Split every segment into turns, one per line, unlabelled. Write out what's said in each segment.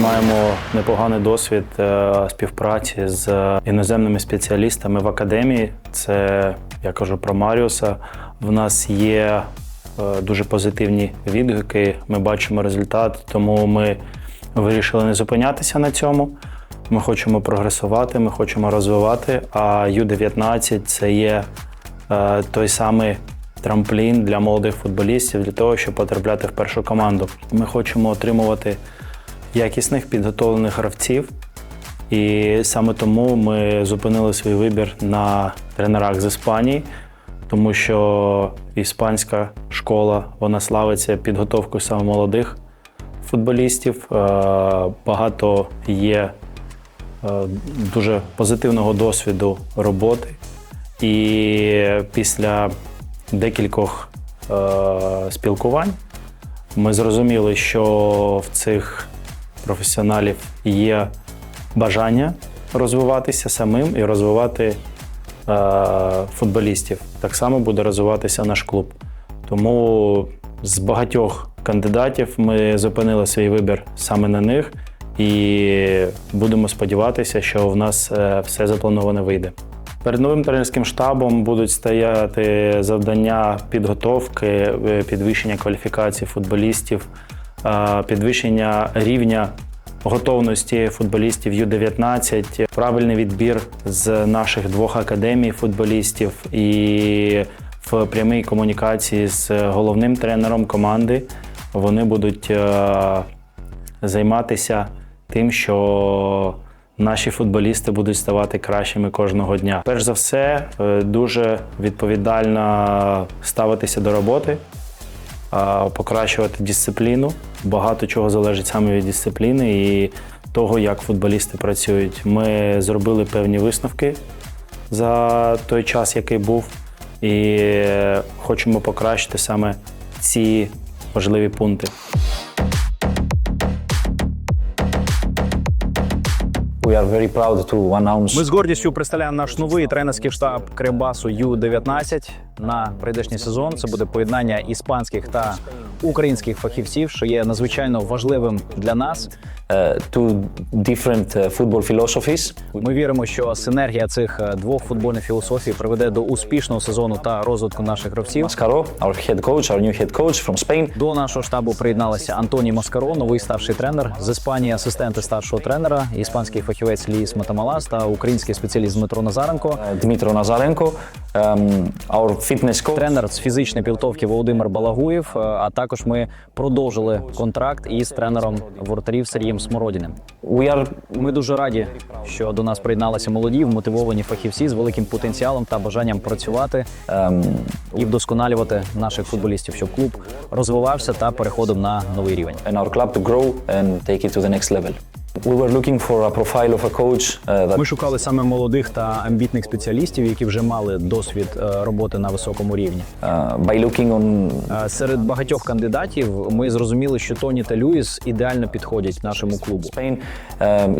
маємо непоганий досвід е, співпраці з іноземними спеціалістами в академії. Це я кажу про Маріуса. В нас є е, дуже позитивні відгуки. Ми бачимо результат, тому ми вирішили не зупинятися на цьому. Ми хочемо прогресувати, ми хочемо розвивати. А Ю-19 це є е, той самий трамплін для молодих футболістів для того, щоб потрапляти в першу команду. Ми хочемо отримувати якісних підготовлених гравців. І саме тому ми зупинили свій вибір на тренерах з Іспанії, тому що іспанська школа вона славиться підготовкою саме молодих футболістів. Е, Багато є е, дуже позитивного досвіду роботи. І після декількох е, спілкувань ми зрозуміли, що в цих професіоналів є бажання розвиватися самим і розвивати е, футболістів. Так само буде розвиватися наш клуб. Тому з багатьох кандидатів ми зупинили свій вибір саме на них і будемо сподіватися, що в нас е, все заплановане вийде. Перед новим тренерським штабом будуть стояти завдання підготовки, е, підвищення кваліфікації футболістів, підвищення рівня готовності футболістів Ю-19, правильний відбір з наших двох академій футболістів і в прямій комунікації з головним тренером команди вони будуть е, займатися тим, що наші футболісти будуть ставати кращими кожного дня. Перш за все, е, дуже відповідально ставитися до роботи, покращувати дисципліну. Багато чого залежить саме від дисципліни і того, як футболісти працюють. Ми зробили певні висновки за той час, який був, і е, хочемо покращити саме ці важливі пункти.
Ми з гордістю представляємо наш новий тренерський штаб Кребасу Ю-19 на прийдешній сезон. Це буде поєднання іспанських та українських фахівців, що є надзвичайно важливим для нас.
uh, two different uh, football philosophies.
Ми віримо, що синергія цих е, двох футбольних філософій приведе до успішного сезону та розвитку наших гравців.
Mascaro, our head coach, our new head coach from Spain.
До нашого штабу приєдналися Антоній Маскаро, новий старший тренер з Іспанії, асистенти старшого тренера, іспанський фахівець Ліс Матамалас та український спеціаліст Дмитро Назаренко.
Dmitro Nazarenko, um, our fitness coach.
Тренер з фізичної підготовки Володимир Балагуєв. е, А також ми продовжили контракт із тренером воротарів Сергієм Смородіним. Ми дуже раді, що до нас приєдналися молоді, вмотивовані фахівці з великим потенціалом та бажанням працювати
ем,
і вдосконалювати наших футболістів, щоб клуб розвивався та переходив на новий рівень.
and our club to grow and take it to the next level. Uh,
Ми шукали саме молодих та амбітних спеціалістів, які вже мали досвід е, роботи на високому рівні.
uh, on
Е, Серед багатьох кандидатів ми зрозуміли, що Тоні та Люїс ідеально підходять нашому клубу.
Um,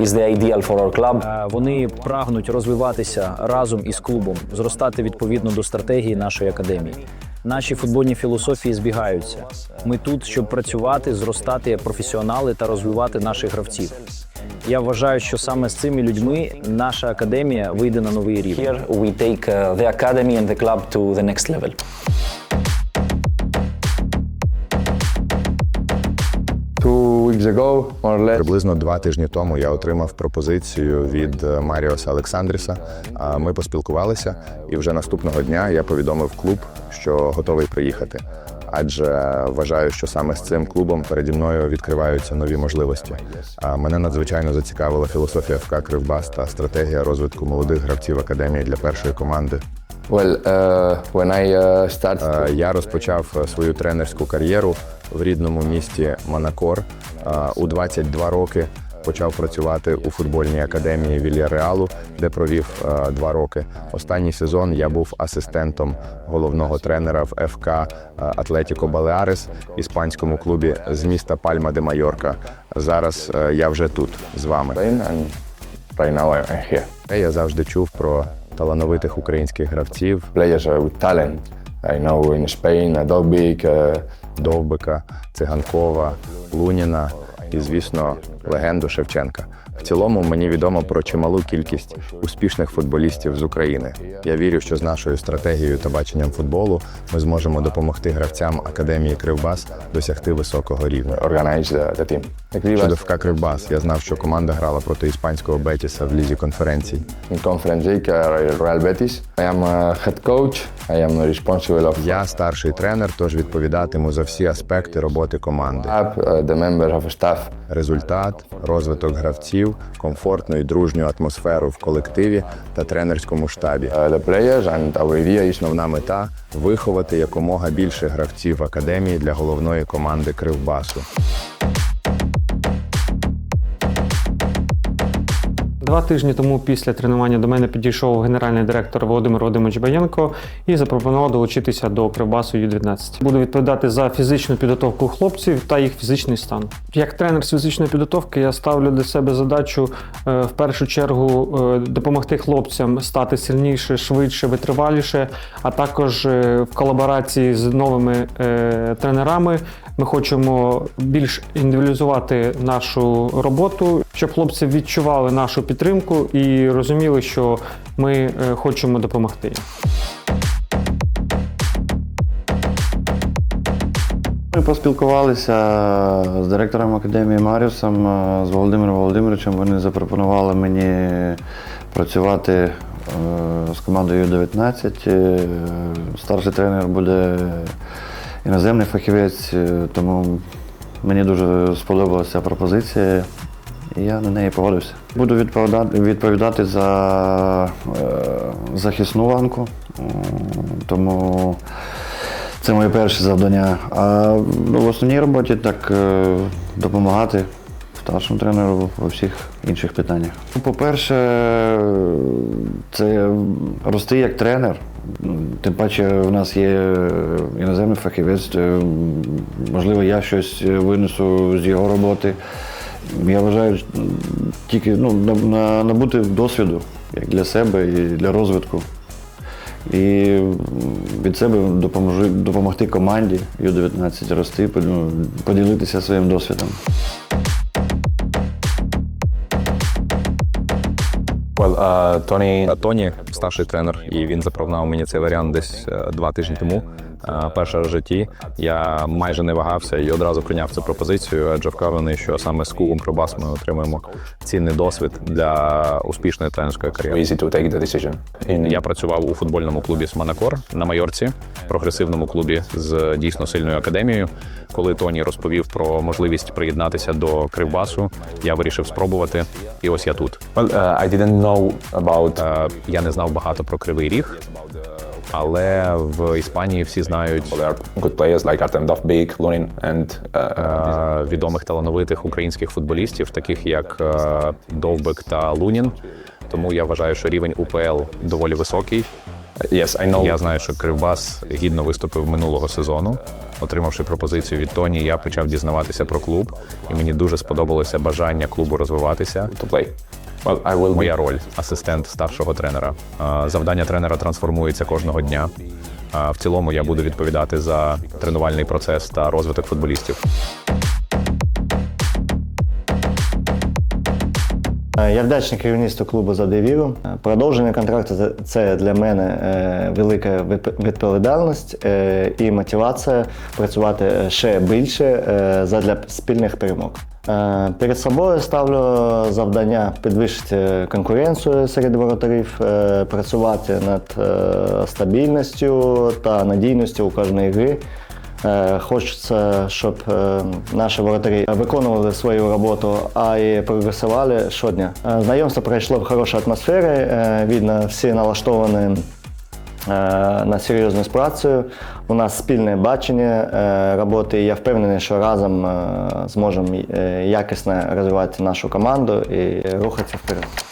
is the ideal for our club.
Е, Вони прагнуть розвиватися разом із клубом, зростати відповідно до стратегії нашої академії. Наші футбольні філософії збігаються. Ми тут, щоб працювати, зростати як професіонали та розвивати наших гравців. Я вважаю, що саме з цими людьми наша академія вийде на новий рівень.
Here we take uh, the academy and the club to the next level.
Ago, more or less,
Приблизно два тижні тому я отримав пропозицію від е, Маріоса Олександріса. Ми поспілкувалися, і вже наступного дня я повідомив клуб, що готовий приїхати. Адже вважаю, що саме з цим клубом переді мною відкриваються нові можливості. Мене надзвичайно зацікавила філософія ФК Кривбас та стратегія розвитку молодих гравців академії для першої команди.
Well, uh, when I uh, started,
Е, Я розпочав е, свою тренерську кар'єру в рідному місті Манакор. Е, У 22 роки почав працювати у футбольній академії Вільяреалу, де провів два роки. Останній сезон я був асистентом головного тренера в ФК Атлетіко Балеарес, іспанському клубі з міста Пальма де Майорка. Зараз я вже тут з вами.
Right now I'm here.
Я завжди чув про талановитих українських гравців,
Players with talent. I know in Spain, uh,
Довбика, Циганкова, Луніна. і, звісно, легенду Шевченка. В цілому мені відомо про чималу кількість успішних футболістів з України. Я вірю, що з нашою стратегією та баченням футболу ми зможемо допомогти гравцям академії Кривбас досягти високого рівня. Щодо ФК Кривбас, я знав, що команда грала проти іспанського Бетіса в лізі конференцій.
Betis. I am a head coach.
Я старший тренер, тож відповідатиму за всі аспекти роботи команди.
uh.
Результат, розвиток гравців, комфортну і дружню атмосферу в колективі та тренерському штабі.
Uh,
Основна мета виховати якомога більше гравців академії для головної команди Кривбасу.
Два тижні тому після тренування до мене підійшов генеральний директор Володимир Володимирович Баєнко і запропонував долучитися до Кривбасу Ю-19. Буду відповідати за фізичну підготовку хлопців та їх фізичний стан. Як тренер з фізичної підготовки я ставлю для себе задачу е, в першу чергу е, допомогти хлопцям стати сильніше, швидше, витриваліше, а також е, в колаборації з новими тренерами ми хочемо більш індивідуалізувати нашу роботу, щоб хлопці відчували нашу підтримку і розуміли, що ми е, хочемо допомогти.
Ми поспілкувалися з директором академії Маріусом, е, з Володимиром Володимировичем. Вони запропонували мені працювати е, з командою Ю-19. Е, Старший тренер буде іноземний фахівець, е, тому мені дуже сподобалася пропозиція. І я на неї погодився. Буду відповідати, відповідати за е, захисну ланку, тому це моє перше завдання. А ну, в основній роботі так е, допомагати старшому тренеру у всіх інших питаннях. Ну, По-перше, це рости як тренер. Тим паче в нас є іноземний фахівець. е, Можливо, я щось винесу з його роботи. Я вважаю, тільки ну, на- на- набути досвіду як для себе і для розвитку. І від себе допоможу, допомогти команді Ю-19 рости, ну, поділитися своїм досвідом.
Tony
Тоні старший тренер, і він запропонував мені цей варіант десь е, два тижні тому. Е, раз в житті я майже не вагався і одразу прийняв цю пропозицію, адже впевнений, що саме з клубом Кробас ми отримаємо цінний досвід для успішної тренерської кар'єри. Я працював у футбольному клубі Сманакор на Майорці, прогресивному клубі з дійсно сильною академією. Коли Тоні розповів про можливість приєднатися до Кривбасу, я вирішив спробувати. І ось я тут.
well, uh, I didn't know about
Е, Я не знав багато про Кривий Ріг, але в Іспанії всі знають
and uh,
е, відомих талановитих українських футболістів, таких як е, Довбек та Лунін. Тому я вважаю, що рівень УПЛ доволі високий.
yes, I know.
Я знаю, що Кривбас гідно виступив минулого сезону. Отримавши пропозицію від Тоні, я почав дізнаватися про клуб, і мені дуже сподобалося бажання клубу розвиватися.
To play. Well, I will
Моя роль асистент старшого тренера. Завдання тренера трансформується кожного дня. В цілому я буду відповідати за тренувальний процес та розвиток футболістів.
Е, Я вдячний керівництву клубу за довіру. Е, Продовження контракту це- це для мене е, велика відповідальність і мотивація працювати ще більше задля спільних перемог. Е, Перед собою ставлю завдання підвищити конкуренцію серед воротарів, е, працювати над е, стабільністю та надійністю у кожної гри. Хочеться, щоб наші воротарі виконували свою роботу, а і прогресували щодня. Знайомство пройшло в хорошій атмосфері. Видно, всі налаштовані е, на серйозну працю. У нас спільне бачення е, роботи. і Я впевнений, що разом е, зможемо якісно розвивати нашу команду і рухатися вперед.